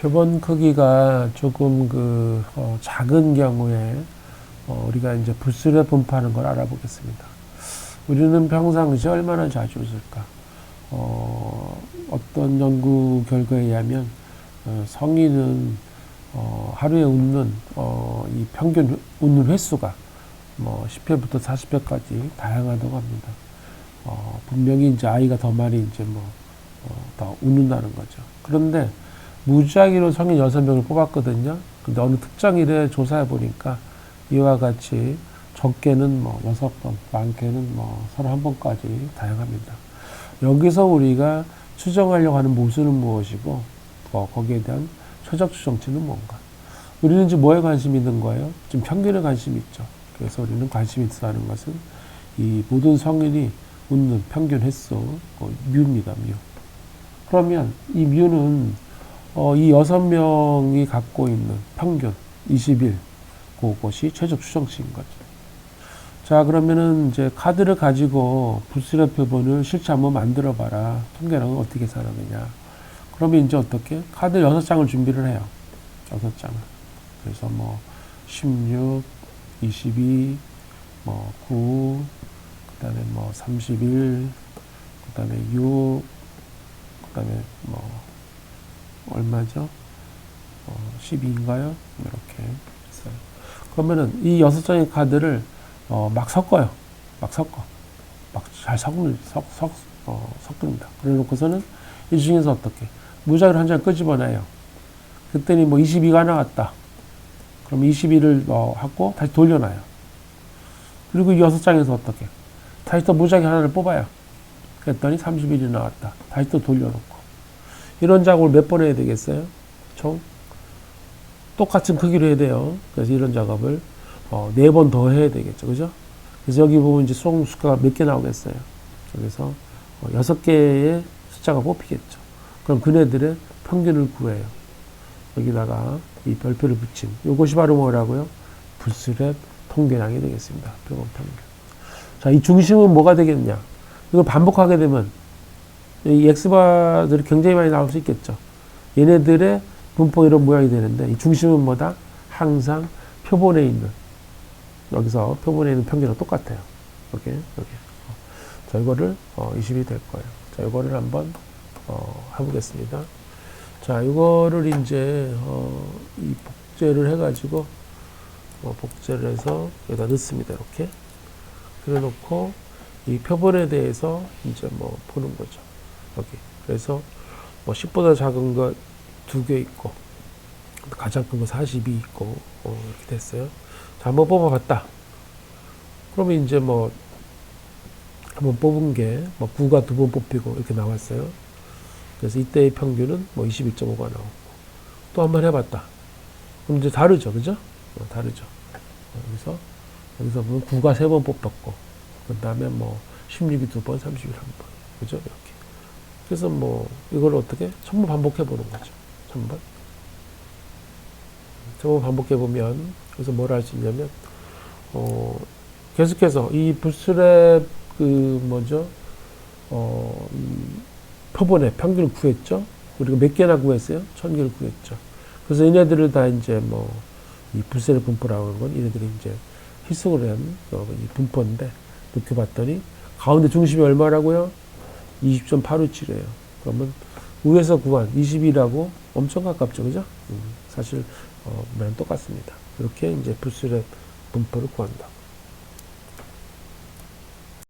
표본 크기가 조금 그 어, 작은 경우에 어, 우리가 이제 불술에 분포하는 걸 알아보겠습니다. 우리는 평상시 얼마나 자주 웃을까? 어, 어떤 연구 결과에 의하면 어, 성인은 어, 하루에 웃는 어, 이 평균 웃는 횟수가 뭐 10회부터 40회까지 다양하다고 합니다. 어, 분명히 이제 아이가 더 많이 이제 뭐, 어, 더 웃는다는 거죠. 그런데 무작위로 성인 6명을 뽑았거든요. 근데 어느 특정 일에 조사해 보니까 이와 같이 적게는 뭐 6번, 많게는 뭐 31번까지 다양합니다. 여기서 우리가 추정하려고 하는 모순은 무엇이고, 어, 거기에 대한 최적 추정치는 뭔가. 우리는 지금 뭐에 관심 있는 거예요? 지금 평균에 관심이 있죠. 그래서 우리는 관심 있어하는 것은 이 모든 성인이 웃는 평균 횟수, 어, 뮤입니다, 뮤. 그러면 이 뮤는 어, 이 여섯 명이 갖고 있는 평균 21, 그것이 최적 추정치인 거죠. 자, 그러면은 이제 카드를 가지고 불수의 표본을 실제 한번 만들어 봐라. 통계량은 어떻게 계산하느냐. 그러면 이제 어떻게? 카드 여섯 장을 준비를 해요. 여섯 장을. 그래서 뭐, 16, 22, 뭐, 9, 그 다음에 뭐, 31, 그 다음에 6, 그 다음에 뭐, 얼마죠? 어, 12인가요? 이렇게 했어요. 그러면은 이 여섯 장의 카드를 어, 막 섞어요. 막 섞어. 막 잘 섞는, 섞, 섞, 어, 섞습니다. 그래 놓고서는 이 중에서 어떻게? 무작위로 한 장 끄집어내요. 그랬더니 뭐 22가 나왔다. 그럼 22를 어, 하고 다시 돌려놔요. 그리고 이 여섯 장에서 어떻게? 다시 또 무작위 하나를 뽑아요. 그랬더니 31이 나왔다. 다시 또 돌려놓고. 이런 작업을 몇 번 해야 되겠어요? 총? 똑같은 크기로 해야 돼요. 그래서 이런 작업을 어, 네 번 더 해야 되겠죠. 그죠? 그래서 여기 보면 이제 총 숫자가 몇 개 나오겠어요. 그래서 어, 여섯 개의 숫자가 뽑히겠죠. 그럼 그네들의 평균을 구해요. 여기다가 이 별표를 붙인 이것이 바로 뭐라고요? 불스랩 통계량이 되겠습니다. 평균. 자, 이 중심은 뭐가 되겠냐? 이걸 반복하게 되면 이 X바들이 굉장히 많이 나올 수 있겠죠. 얘네들의 분포 이런 모양이 되는데 이 중심은 뭐다? 항상 표본에 있는 여기서 표본에 있는 평균과 똑같아요. 여기 여기. 자 이거를 어, 20이 될 거예요. 자 이거를 한번 어, 해보겠습니다. 자 이거를 이제 어, 이 복제를 해가지고 어, 복제를 해서 여기다 넣습니다. 이렇게 그래놓고 이 표본에 대해서 이제 뭐 보는 거죠. 여기. 그래서 뭐 10보다 작은 거 두 개 있고, 가장 큰 거 42 있고, 어, 이렇게 됐어요. 자, 한번 뽑아봤다. 그러면 이제 뭐, 한번 뽑은 게, 뭐, 9가 두 번 뽑히고, 이렇게 나왔어요. 그래서 이때의 평균은 뭐 21.5가 나오고, 또 한 번 해봤다. 그럼 이제 다르죠. 그죠? 어, 다르죠. 어, 여기서, 여기서 보면 9가 세 번 뽑혔고, 그 다음에 뭐, 16이 두 번, 31이 한 번. 그죠? 이렇게. 그래서 뭐 이걸 어떻게 전부 반복해 보는 거죠. 전번. 전부 반복해 보면 그래서 뭘 할 수 있냐면 어 계속해서 이 불술의 그 뭐죠 어이 표본의 평균을 구했죠. 그리고 몇 개나 구했어요? 천 개를 구했죠. 그래서 얘네들을 다 이제 뭐 이 불세의 분포라고 하는 건 얘네들이 이제 한 어, 이 분포인데 이렇게 봤더니 가운데 중심이 얼마라고요? 20.857이에요. 그러면 위에서 구한 20이라고 엄청 가깝죠. 그죠? 음, 사실, 어, 면 똑같습니다. 이렇게 이제 불술의 분포를 구한다.